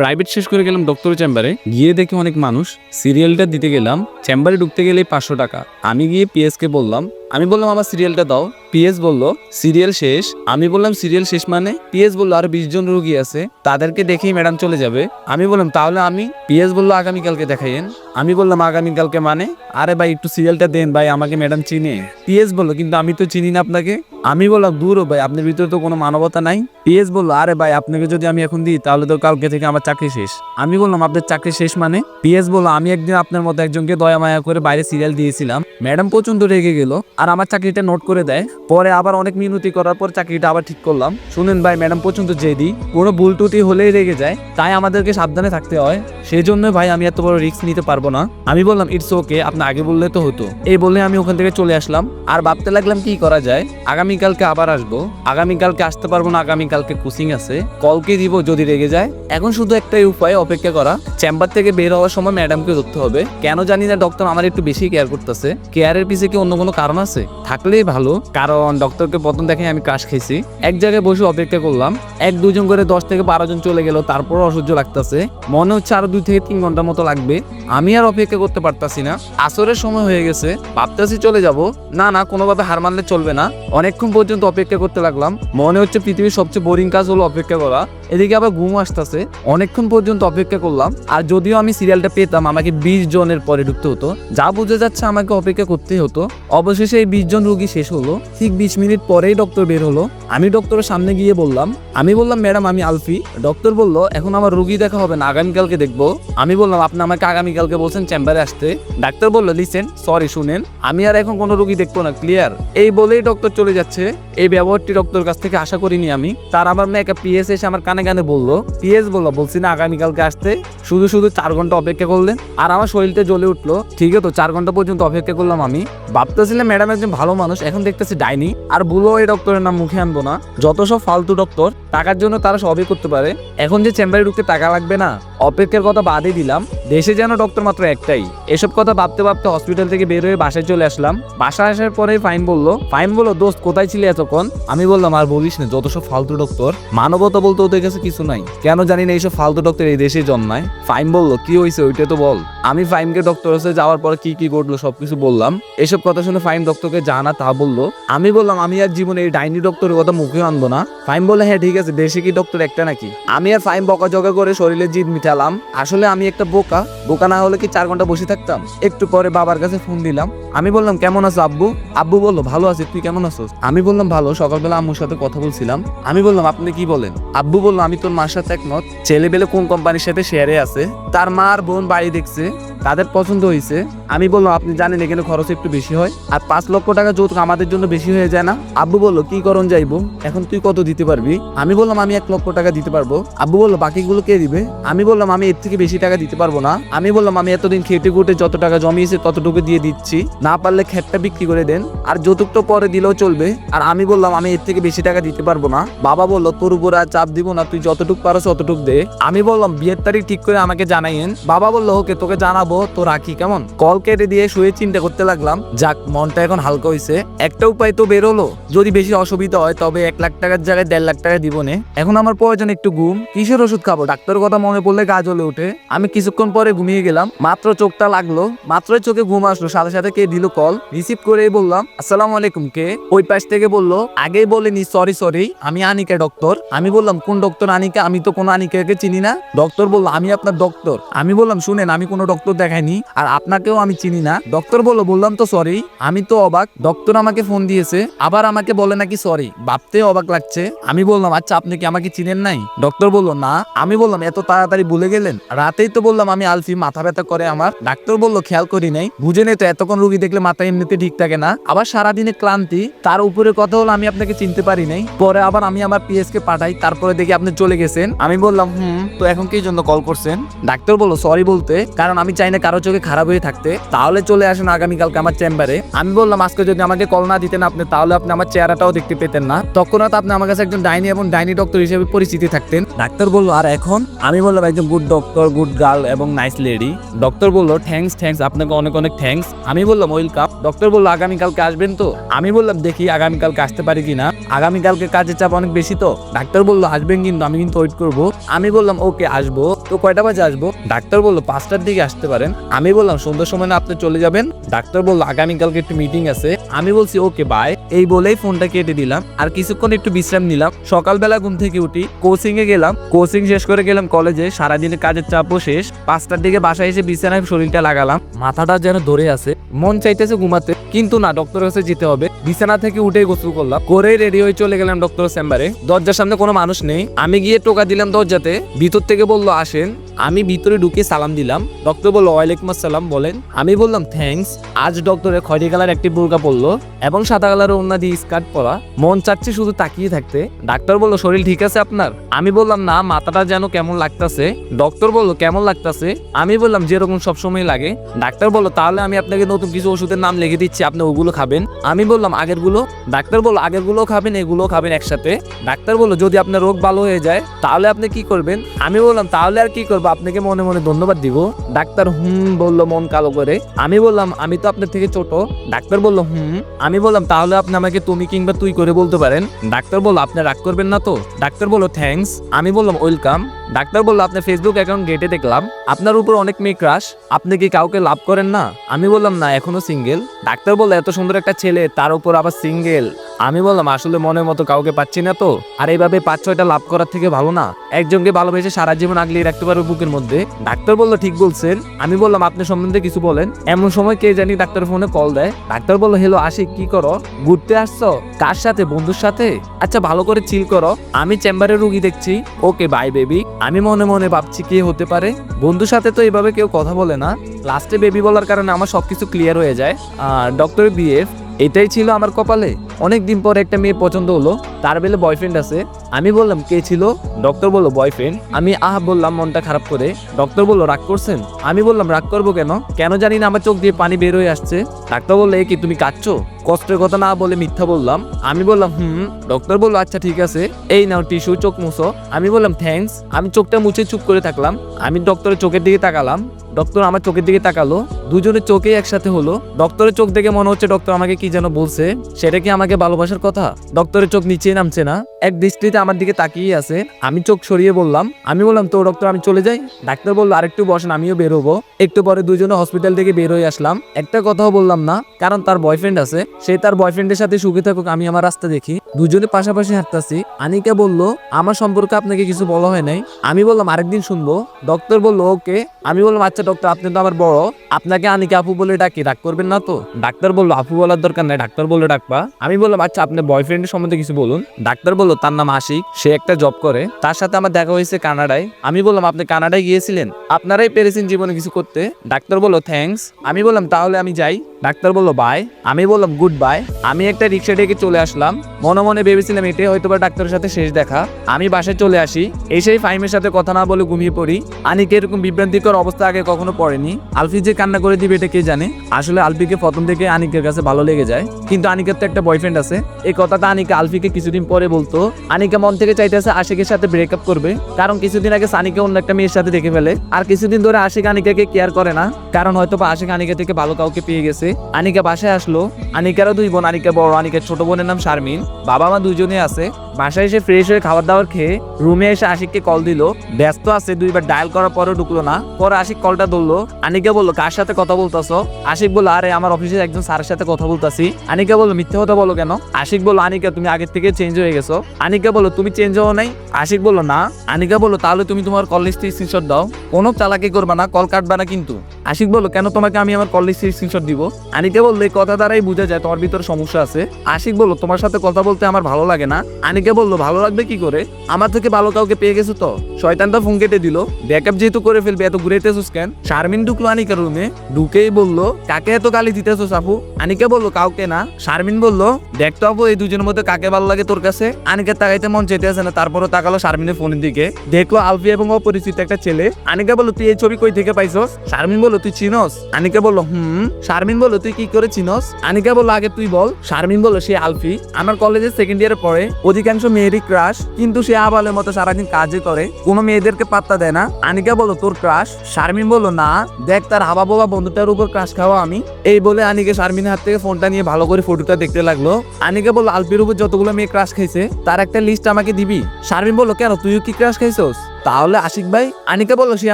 Private শেষ করে গেলাম ডক্টর চেম্বারে গিয়ে দেখি অনেক মানুষ। সিরিয়ালটা দিতে গেলাম। চেম্বারে ঢুকতে গেলে পাঁচশো টাকা। আমি গিয়ে পিএসকে বললাম, আমি বললাম, আমার সিরিয়ালটা দাও। পিএস বলল, সিরিয়াল শেষ? আমি বললাম, সিরিয়াল শেষ মানে? পিএস বলল, আর বিশ জন রুগী আছে, তাদেরকে দেখেই ম্যাডাম চলে যাবে। আমি বললাম, তাহলে আমি? পিএস বলল, আগামীকালকে দেখাইয়েন। আমি বললাম, আগামীকালকে মানে? আরে ভাই, একটু সিরিয়ালটা দেন ভাই, আমাকে ম্যাডাম চিনে। পিএস বলল, কিন্তু আমি তো চিনি না আপনাকে। আমি বললাম, দূর ও ভাই, আপনার ভিতরে তো কোনো মানবতা নাই। পিএস বলল, আরে ভাই, আপনাকে যদি আমি এখন দিই, তাহলে তো কালকে থেকে আমার চাকরি শেষ। আমি বললাম, আপনার চাকরি শেষ মানে? পিএস বলল, আমি একদিন আপনার মতো একজনকে দয়া মায়া করে বাইরে সিরিয়াল দিয়েছিলাম। ম্যাডাম প্রচণ্ড রেগে গেল, আর আমার চাকরিটা নোট করে দেয়। পরে আবার অনেক মিনতি করার পর চাকরিটা আবার ঠিক করলাম। শুনেন ভাই, ম্যাডাম প্রচণ্ড জেদি, কোনো ভুল টুটি হলেই রেগে যায়। তাই আমাদেরকে সাবধানে থাকতে হয়। সেই জন্য ভাই, আমি এত বড় রিস্ক নিতে পারব না। আমি বললাম ইটস ওকে আপনি আগে বললে তো হতো। এই বলে আমি ওখান থেকে চলে আসলাম। আর ভাবতে লাগলাম, কি করা যায়? আগামীকালকে আবার আসব। আগামীকালকে আসতে পারব না, আগামীকালকে কোচিং আছে। কলকে দিব যদি রেগে যায়। এখন শুধু একটাই উপায়, অপেক্ষা করা। চেম্বার থেকে বের হওয়ার সময় ম্যাডামকে ধরতে হবে। কেন জানি না ডক্টর আমার একটু বেশি কেয়ার করতেছে। কেয়ারের পিছে কি অন্য কোনো কারণ আছে? থাকলেই ভালো, কারণ ডক্টরকে প্রথম দেখে আমি কাশ খেয়েছি। এক জায়গায় বসে অপেক্ষা করলাম, এক দুজন করে দশ থেকে বারো জন চলে গেল তারপর অসহ্য লাগতেছে। মনে হচ্ছে আরও দুই থেকে তিন ঘণ্টার মতো লাগবে। আমি আর অপেক্ষা করতে পারতাছি না। আসরের সময় হয়ে গেছে, ভাবতেছি চলে যাব। না না, কোনোভাবে হার মানলে চলবে না। অনেকক্ষণ পর্যন্ত অপেক্ষা করতে লাগলাম। মনে হচ্ছে পৃথিবীর সবচেয়ে বোরিং কাজ হলো অপেক্ষা করা। এদিকে আবার ঘুম আসতেছে। অনেকক্ষণ পর্যন্ত অপেক্ষা করলাম, আর যদিও আমি সিরিয়ালটা পেতাম, আমাকে বিশ জনের পরে ঢুকতে হতো। যা বুঝে যাচ্ছে আমাকে অপেক্ষা করতে হতো। অবশেষে এই বিশ জন রুগী শেষ হলো। ঠিক বিশ মিনিট পরেই ডক্টর বের হলো। আমি ডক্টরের সামনে গিয়ে বললাম, আমি বললাম, ম্যাডাম, আমি আলফি। ডক্টর বলল, এখন আমার রুগী দেখা হবে না, আগামীকালকে দেখব। আমি বললাম, আপনি আমাকে আগামীকালকে বলছেন, চেম্বারে আসতে। ডাক্তার বলল, লিসেন, সরি, শুনেন, আমি আর এখন কোনো রুগী দেখব না, ক্লিয়ার? এই বলেই ডক্টর চলে যাচ্ছে। এই ব্যবহারটি ডক্টর কাছ থেকে আশা করিনি আমি। তার আমার মেয়ে একটা পিএস এসে আমার কানে কানে বলল পিএস বলল, বলছি না, আগামীকালকে আসতে। শুধু শুধু চার ঘণ্টা অপেক্ষা করলেন আর আমার শরীরটা জ্বলে উঠল। ঠিক তো চার ঘণ্টা পর্যন্ত অপেক্ষা করলাম আমি। ভাবতেছিলাম, ম্যাডাম একজন ভালো মানুষ, এখন দেখতেছি ডাইনি। আর ভুলো এই ডক্টরের নাম মুখে আনব। না। যত সব ফালতু ডক্টর টাকার জন্য তারা সবই করতে পারে। এখন যে চেম্বারে ঢুকতে টাকা লাগবে না, অপেক্ষার কথা বাদই দিলাম। দেশে যেন ডক্টর মাত্র একটাই। এসব কথা ভাবতে ভাবতে হসপিটাল থেকে বের হয়ে বাসায় চলে আসলাম। বাসায় আসার পরে ফাইন বলল ফাইন বলল, দোস্ত, কোথায় ছিলে এতক্ষণ? আমি বললাম, আর বলিস না, যত সব ফালতু ডক্টর মানবতা বলতে ওদের কাছে কিছু নাই। কেন জানি না এইসব ফালতু ডক্টর এই দেশে জন্মায়? ফাইন বলল, কি হয়েছে ওইটা তো বল। আমি ফাইনকে ডক্টর কাছে যাওয়ার পরে কি কি ঘটলো সবকিছু বললাম। এসব কথা শুনে ফাইন ডক্টরকে জানা তা বলল। আমি বললাম, আমি আর জীবনে এই ডাইনি ডক্টরের কথা মুখে আনব না। ফাইন বলে হ্যাঁ ঠিক দেশে কি ডক্টর একটা নাকি? আমি আর ফাইন বকা জগা করে শরীরে জিদ মিটালাম। আসলে আমি একটা বোকা। বোকা না হলে কি চার ঘণ্টা বসে থাকতাম? একটু পরে বাবার কাছে ফোন দিলাম। আমি বললাম, কেমন আছো আব্বু? আব্বু বলল, ভালো আছি, তুই কেমন আছো আমি বললাম, ভালো। সকালবেলা আম্মুর সাথে কথা বলছিলাম। আমি বললাম, আপনি কি বলেন? আব্বু বলল, আমি তোর মার সাথে একমত। ছেলেবেলে কোন কোম্পানির সাথে শেয়ারে আছে? তার মা আর বোন বাড়ি দেখছে, তাদের পছন্দ হয়েছে আমি বললাম, আপনি জানেন এখানে খরচ একটু বেশি হয়। আর পাঁচ লক্ষ টাকা যৌতুক আমাদের জন্য বেশি হয়ে যায় না? আব্বু বলল, কি করণ যাইবো? এখন তুই কত দিতে পারবি? আমি বললাম, আমি এক লক্ষ টাকা দিতে পারব। আব্বু বলল, বাকিগুলো কে দিবে? আমি বললাম, আমি এর থেকে বেশি টাকা দিতে পারব না। আমি বললাম, আমি এতদিন খেটে খুটে যত টাকা জমিয়েছে ততটুকু দিয়ে দিচ্ছি। না পারলে খেটটা বিক্রি করে দেন। আর যৌতুকটা পরে দিলেও চলবে। আর আমি বললাম, আমি এর থেকে বেশি টাকা দিতে পারব না। বাবা বলল, তোর উপর আর চাপ দিব না, তুই যতটুকু পারো ততটুকু দে। আমি বললাম, বিয়ের তারিখ ঠিক করে আমাকে জানাইন বাবা বলল, ওকে, তোকে জানাব। তো রাখি কেমন? কল কেটে দিয়ে শুয়ে চিন্তা করতে লাগলাম। যাক, মনটা এখন হালকা হয়েছে একটা উপায় তো বেরোলো যদি বেশি অসুবিধা হয়, তবে এক লাখ টাকার জায়গায় দেড় লাখ টাকা দিব। নে এখন আমার প্রয়োজন একটু ঘুম। কিসের ওষুধ খাব? ডাক্তারের কথা মনে পড়লে গা জ্বলে ওঠে। আমি কিছুক্ষণ পরে ঘুমিয়ে গেলাম। মাত্র চোখটা লাগল। মাত্রই চোখে ঘুম আসলো। সাথে সাথে কে দিল কল রিসিভ করে বললাম, আসসালামু আলাইকুম, কে? ওই পাশ থেকে বলল, আগেই বলেনি সরি সরি আমি আনিকা ডক্টর আমি বললাম, কোন ডক্টর আনিকা? আমি তো কোনো আনিকাকে চিনি না। ডক্টর বলল, আমি আপনার ডক্টর আমি বললাম, শুনেন, আমি কোনো ডক্টর দেখাইনি, আর আপনাকেও আমি চিনি না। ডক্টর বলল, বললাম তো সরি আমি তো অবাক। ডক্টর আমাকে ফোন দিয়েছে, আবার আমাকে বলে নাকি সরি ভাবতে অবাক লাগছে। আমি বললাম আচ্ছা আপনি কি আমাকে চিনেন নাই? ডক্টর বলল, না। আমি বললাম, এত তাড়াতাড়ি ভুলে গেলেন? রাতেই তো বললাম, আমি আলফি মাথা ব্যথা করে আমার। ডাক্তার বলল, খেয়াল করি নাই। বুঝে নেই তো, এতক্ষণ রুগী দেখলে মাথা এমনিতে ঠিক থাকে না। আবার সারাদিনে ক্লান্তি, তার উপরে কথা হলো, আমি আপনাকে চিনতে পারি নাই। পরে আবার আমি আমার পিএস কে পাঠাই, তারপরে দেখি আপনি চলে গেছেন। আমি বললাম, হুম, তো এখন কি জন্য কল করছেন? ডাক্তার বলল, সরি বলতে, কারণ আমি চাই না কারও চোখে খারাপ হয়ে থাকতে। তাহলে চলে আসেন আগামীকালকে আমার চেম্বারে। আমি বললাম, আজকে যদি আমাকে কল না দিতেন আপনি, তাহলে আপনি আমার চেহারাটাও দেখতে পেতেন না। তখন আপনি আমার কাছে একজন ডাইনি এবং ডাইনি ডক্টর হিসেবে পরিচিতি থাকতেন। ডাক্তার বলল, আর এখন? আমি বললাম, একজন গুড ডক্টর গুড গার্ল এবং নাইস লেডি ডক্টর বলল থ্যাঙ্কস থ্যাঙ্কস আপনাকে অনেক অনেক থ্যাঙ্কস আমি বললাম ওয়েলকাম ডক্টর বলল, আগামীকালকে আসবেন তো? আমি বললাম, দেখি আগামীকালকে আসতে পারি কিনা। আগামীকালকে কাজের চাপ অনেক বেশি তো? ডাক্তার বলল, আসবেন কিন্তু, আমি কিন্তু ওয়েট করব। আমি বললাম ওকে আসব। তো কয়টা বাজে আসব? ডাক্তার বলল, পাঁচটার দিকে আসতে পারেন। আমি বললাম, সন্ধ্যার সময় না আপনি চলে যাবেন? ডাক্তার বলল, আগামীকালকে একটু মিটিং আছে। আমি বলছি ওকে বাই এই বলেই ফোনটা কেটে দিলাম। আর কিছুক্ষণ একটু বিশ্রাম নিলাম। সকালবেলা ঘুম থেকে উঠি কোচিং এ গেলাম কোচিং শেষ করে গেলাম কলেজে সারাদিনের কাজের চাপও শেষ, পাঁচটার দিকে বাসায় এসে বিছানায় শরীরটা লাগালাম, মাথাটা যেন ধরে আছে মন চাইতেছে ঘুমাতে, কিন্তু না ডক্টর কাছে যেতে হবে। বিছানা থেকে উঠে গোসল করলাম করে রেডি হয়ে চলে গেলাম ডক্টর চেম্বারে দরজার সামনে কোনো মানুষ নেই, আমি গিয়ে টোকা দিলাম দরজাতে, ভিতর থেকে বলল, আসেন। আমি ভিতরে ঢুকে সালাম দিলাম। ডক্টর বলল, ওয়ালাইকুম আসসালাম, বলেন। আমি বললাম, থ্যাঙ্কস। আজ ডক্টরের খয়রি কালার একটি বোরকা পরলো এবং সাদা কালারের ওন্না দিয়ে স্কার্ট পরা। মন চাচ্ছে শুধু তাকিয়ে থাকতে। ডাক্তার বলল, শরীর ঠিক আছে আপনার? আমি বললাম, না, মাথাটা যেন কেমন লাগতেছে। ডক্টর বলল, কেমন লাগতাছে? আমি বললাম, যেরকম সবসময় লাগে। ডাক্তার বলল, তাহলে আমি আপনাকে নতুন কিছু ওষুধের নাম লিখে দিচ্ছি। আপনি ওগুলো খাবেন। আমি বললাম আগেরগুলো ডাক্তার বলল আগেরগুলো খাবেন এগুলো খাবেন একসাথে। ডাক্তার বলল, যদি আপনার রোগ ভালো হয়ে যায়, তাহলে আপনি কি করবেন? আমি বললাম, তাহলে আর কি করব? আপনাকে মনে মনে ধন্যবাদ দিব। ডাক্তার হুম বলল মন কালো করে। আমি বললাম, আমি তো আপনার থেকে ছোট। ডাক্তার বলল, হুম। আমি বললাম, তাহলে আপনি আমাকে তুমি কিংবা তুই করে বলতে পারেন। ডাক্তার বলল, আপনি রাগ করবেন না তো? ডাক্তার বলল থ্যাঙ্কস আমি বললাম ওয়েলকাম ডাক্তার বলল, আপনার ফেসবুক অ্যাকাউন্ট গেটে দেখলাম। আপনার উপর অনেক মেয়ে ক্রাশ আপনি কি কাউকে লাভ করেন না? আমি বললাম, না, এখনও সিঙ্গেল ডাক্তার বলল, এত সুন্দর একটা ছেলে, তার উপর আবার সিঙ্গেল আমি বললাম, আসলে মনের মতো কাউকে পাচ্ছি না তো। আর এইভাবে পাঁচ ছয়টা লাভ করার থেকে ভালো না। একজনকে ভালোবেসে সারা জীবন আগলিয়ে রাখতে পারবে বুকের মধ্যে। ডাক্তার বলল, ঠিক বলছেন। আমি বললাম, আপনি সম্বন্ধে কিছু বলেন। এমন সময় কে জানি ডাক্তার ফোনে কল দেয়। ডাক্তার বলল হেলো আশিক, কি করো? ঘুরতে আসছো? কার সাথে? বন্ধুর সাথে? আচ্ছা ভালো করে চিল করো। আমি চেম্বারে রুগী দেখছি। ওকে বাই বেবি আমি মনে মনে ভাবছি কে হতে পারে। বন্ধুর সাথে তো এভাবে কেউ কথা বলে না। লাস্টে বেবি বলার কারণে আমার সবকিছু ক্লিয়ার হয়ে যায়। আর ডক্টর বিএফ এটাই ছিল আমার কপালে। অনেক দিন পর একটা মেয়ে পছন্দ হলো, তার বেলে বয়ফ্রেন্ড আছে। আমি বললাম, কে ছিল? ডক্টর বলল বয়ফ্রেন্ড আমি আহ বললাম, মনটা খারাপ করে। ডক্টর বলল, রাগ করছেন? আমি বললাম, রাগ করব কেন? কেন জানি না, আমার চোখ দিয়ে পানি বের হয়ে আসছে। ডাক্তার বলল, "এ কি, তুমি কাঁদছো? কষ্টের কথা না বলে মিথ্যা বললাম। আমি বললাম, হুম। ডক্টর বলল আচ্ছা ঠিক আছে। এই নাও টিস্যু চোখ মুছো। আমি বললাম থ্যাঙ্কস আমি চোখটা মুছে চুপ করে থাকলাম। আমি ডক্টরের চোখের দিকে তাকালাম। ডক্টর আমার চোখের দিকে তাকালো। দুজনের চোখেই একসাথে হলো। ডক্টরের চোখ দেখে মনে হচ্ছে ডক্টর আমাকে কি যেন বলছে। সেটা কি আমাকে ভালোবাসার কথা? ডক্টরের চোখ নিচে নামছে না। এক দৃষ্টিতে আমার দিকে তাকিয়ে আছে। আমি চোখ সরিয়ে বললাম, আমি বললাম, তো ডক্টর, আমি চলে যাই? ডাক্তার বলল, আরেকটু বসেন, আমিও বেরোবো একটু পরে দুজনে হসপিটাল থেকে বের হয়ে আসলাম। একটা কথাও বললাম না, কারণ তার বয়ফ্রেন্ড আছে। সে তার বয়ফ্রেন্ডের সাথে সুখে থাকুক, আমি আমার রাস্তা দেখি। দুজনে পাশাপাশি হাঁটতাছি। আনিকা বলল, আমার সম্পর্কে আপনাকে কিছু বলা হয় নাই। আমি বললাম, আরেকদিন শুনব। ডক্টর বলল, ওকে। আমি বললাম আচ্ছা ডক্টর, আপনি তো আমার বড়। আপনাকে আনিকা আপু বলে ডাকি ডাক করবেন না তো? ডাক্তার বলল, আপু বলার দরকার নাই, ডাক্তার বলে ডাকবা। আমি বললাম আচ্ছা আপনার বয়ফ্রেন্ডের সম্বন্ধে কিছু বলুন। ডাক্তার বলল, তার নাম আশিক, সে একটা জব করে। তার সাথে আমার দেখা হয়েছে কানাডায়। আমি বললাম, আপনি কানাডায় গিয়েছিলেন? আপনারাই পেরেছেন জীবনে কিছু করতে? ডাক্তার বলল থ্যাঙ্কস আমি বললাম, তাহলে আমি যাই। ডাক্তার বলল, বাই। আমি বললাম গুড বাই আমি একটা রিক্সা ডেকে চলে আসলাম। মনে মনে ভেবেছিলাম এটাই হয়তো বা ডাক্তারের সাথে শেষ দেখা। আমি বাসায় চলে আসি। এসেই ফাইমের সাথে কথা না বলে ঘুমিয়ে পড়ি। আনিকে এরকম বিভ্রান্তিকর অবস্থা আগে কখনো পড়েনি। আলফি যে কান্না করে দিবে এটা কে জানে? আসলে আলফিকে প্রথম থেকে আনিকের কাছে ভালো লেগে যায়। কিন্তু আনিকের তো একটা বয়ফ্রেন্ড আছে। এই কথাটা আনিকা আলফিকে কিছুদিন পরে বলতো। আনিকা মন থেকে চাইতেছে আশিকের সাথে ব্রেকআপ করবে। কারণ কিছুদিন আগে সানিকে অন্য একটা মেয়ের সাথে দেখে ফেলে। আর কিছুদিন ধরে আশিক আনিকাকে কেয়ার করে না। কারণ হয়তো বা আশিক আনিকা থেকে ভালো কাউকে পেয়ে গেছে। আনিকা বাসায় আসলো। আনিকারও দুই বোন, আনিকা বড়, আনিকার ছোট বোনের নাম শারমিন। বাবা মা দুজনে আছে। বাসায় এসে ফ্রেশ হয়ে খাবার দাবার খেয়ে রুমে এসে আশিককে কল দিল। ব্যস্ত আছে, দুইবার ডায়াল করার পরেও ঢুকলো না। পরে আশিক কলটা ধরলো। আনিকা বলল, কার সাথে কথা বলতাছো? আশিক বলল, আরে, আমার অফিসের একজন স্যারের সাথে কথা বলতাছি। আনিকা বলল, মিথ্যে কথা বলো কেন? আশিক বলল, আনিকা, তুমি আগের থেকে চেঞ্জ হয়ে গেছো। আনিকা বলল, তুমি চেঞ্জ হও নাই? আশিক বলল, না। আনিকা বলল, তাহলে তুমি তোমার কল লিস্টে স্ক্রিনশট দাও। কোনো চালাকি করবা না কল কাটবা না কিন্তু। আশিক বলল, কেন তোমাকে আমি আমার কল লিস্টের স্ক্রিনশট দিব? আনিকা বলল কথা দ্বারাই বোঝা যায় তোমার ভিতরে সমস্যা আছে। আশিক বলল, তোমার সাথে কথা বলতে আমার ভালো লাগে না। আনিকা বলল, ভালো লাগবে কি করে? আমার থেকে ভালো কাউকে পেয়ে গেছো তো? শয়তানটা ফোন কেটে দিল ব্যাকআপ যেহেতু করে ফেলবে, এত ঘুরেতেছিস কেন? শারমিন ঢুকলো আনিকার রুমে ঢুকেই বলল, কাকে এত গালি দিতেছো আপু? আনিকা বলল, কাউকে না। শারমিন বলল দেখতো আপু, এই দুজনের মধ্যে কাকে ভালো লাগে তোর কাছে? আনিকা তাকাইতে মন চাইতেছে না, তারপরও তাকালো শারমিনের ফোনের দিকে। দেখল আলফি এবং অপরিচিত একটা ছেলে। আনিকা বলল, তুই এই ছবি কই থেকে পাইছস? শারমিন বলল, তুই চিনস? আনিকা বলল, হুম। শারমিন বলল তুই কি করে চিনস আনিকা বলল, আগে তুই বল। শারমিন বলল, সে আলফি। আমার কলেজের সেকেন্ড ইয়ারে পড়ে অধিকাংশ মেয়েরই ক্রাশ কিন্তু সে আবালের মতো সারাদিন কাজে করে, কোনো মেয়েদেরকে পাত্তা দেয় না। আনিকা বলল, তোর ক্রাশ শারমিন বলল, না। দেখ, তার হাবা বাবা বন্ধুটার উপর ক্রাশ খাওয়া আমি। এই বলে আনিকা শারমিনের হাত থেকে ফোনটা নিয়ে ভালো করে ফটোটা দেখতে লাগল। আনিকা বলল, আলফির উপর যতগুলো মেয়ে ক্রাশ খাইছে, তার একটা লিস্ট আমাকে দিবি? শারমিন বলল, কেন? তুইও কি ক্রাশ খাইছস? তাহলে আশিক ভাই, আনিকা বলল সে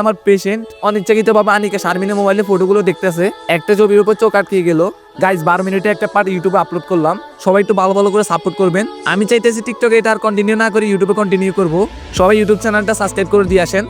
আমার পেশেন্ট অনিচ্ছাকৃত ভাবে আনিকা শারমিনের মোবাইলে ফটোগুলো দেখতেছে। একটা ছবির উপর চোখ আটকে গেল। গাইজ বারো মিনিটে একটা পার্ট ইউটিউবে আপলোড করলাম। সবাই একটু ভালো ভালো করে সাপোর্ট করবেন। আমি চাইতেছি টিকটকে এটা আর কন্টিনিউ না করে ইউটিউবে কন্টিনিউ করব। সবাই ইউটিউব চ্যানেলটা সাবস্ক্রাইব করে দিয়ে আসেন।